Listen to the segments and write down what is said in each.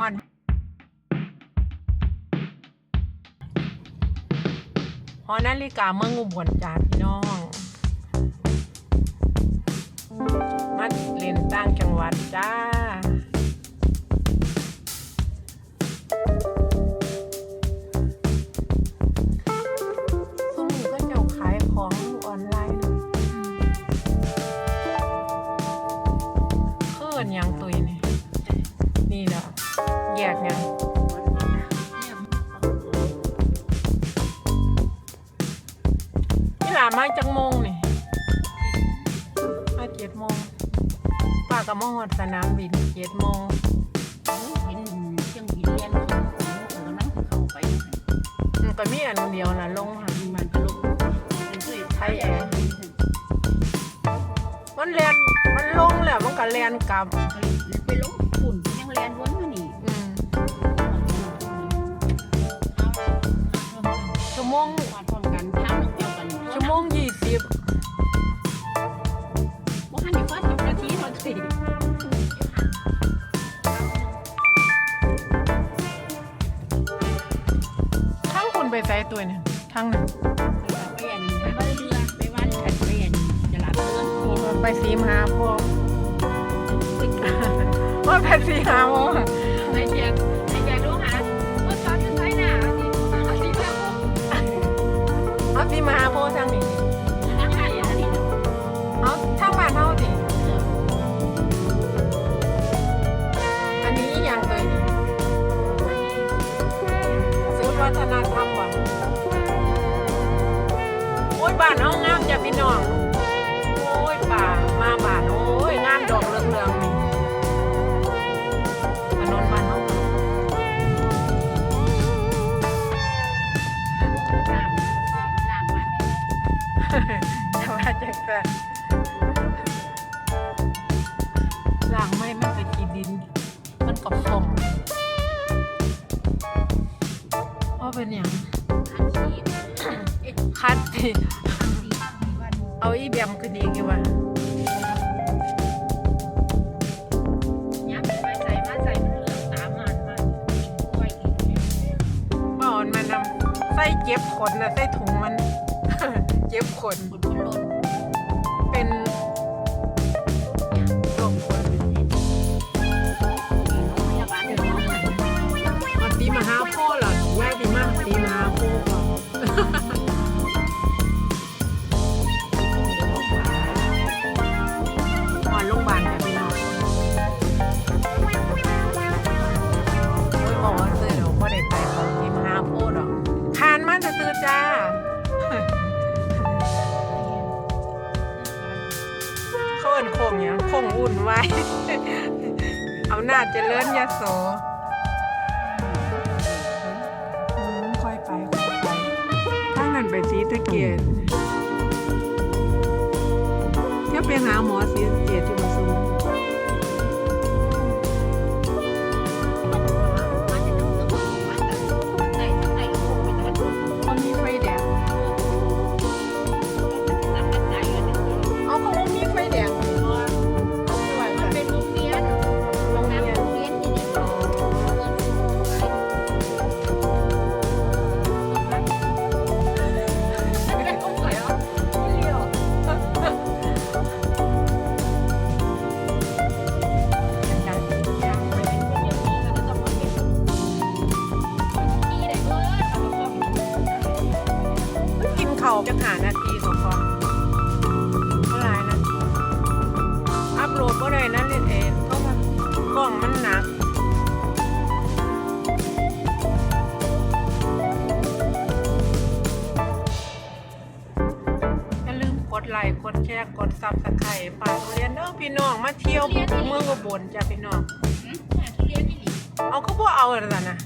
อ่อนหอนาฬิกาเมืองอุบลจ้าพี่น้อง มาเล่นตั้งจังหวัดจ้า แยกยังนี่หลามาจังโมงนี่มาเจ็ดโมงป้ากับมอดสนามบินเจ็ดโมงเครื่องบินเรียนขึ้นผมกำลังเข้าไปมันก็มีอันเดียวนะลงค่ะมันก็ลงเป็นด้วยไทยแอร์มันเรียนมันลงแล้วมันก็เรียนกลับไปลงฝุ่นยังเรียนวนมานี่ โมงมาพร้อมกันทางเดียวกันชั่วโมงยี่สิบว่าหันอยู่ว่าสิบนาทีเราสี่ทั้งคุณไปใส่ตัวเนี่ยทั้งนั้นไปเรียนไปบ้านเรือไปบ้านแผ่นเรียนจะรับเรื่องไปสีมหาโพธิ์ว่าไปสีมหาโพธิ์ไเอาสีมหาโพทางนี้เอาทางบ้านเฮาดิอันนี้อย่างเลยศูนย์วัฒนธรรมว่ะโอ้ยบ้านเฮางามจ้ะพี่น้อง จะว่าจากแต่หลังไม่มันไปกินดิน มันกับสมว่าเป็นอย่างอาชีพคัดสิเอาอีแบมคือดีกี่วะยักษ์ไปใส่มาใส่มันเหลืองตามมันมันไว้กินป้าอ่อนมานำใส่เจ็บขนนะใส่ถุงมัน เจ็บขนบนบนรถเป็น วุ่นไว้เอาหน้าเจริญยโสค่อยไปค่อยไปถ้างั้นไปสีตะเกียบจะไปหาหมอสีตะเกียบที่มาสูง ดไลค์กดแชร์กดซับสไครต์ฝากโรงเรียนเด้อพี่น้องมาเที่ยวเมืองอุบลจ้ะพี่น้องเอาเขาบอกเอาอะไรนะ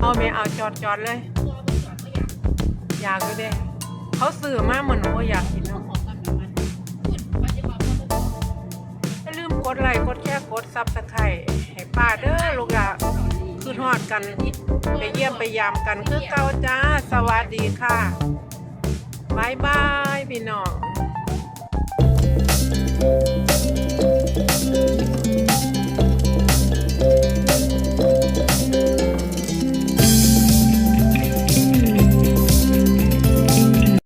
เอาเมียเอาจอดจอดเลยอยากเลยเด้เขาสื่อมาเหมือนหนูก็อยากกินเนาะอย่าลืมกดไลค์กดแชร์กดซับสไครต์ให้ป้าเด้อลูกหลานคือทอดกัน ไปเยี่ยมไปยามกันคือเก่าจ้า สวัสดีค่ะบายบาย พี่น้อง you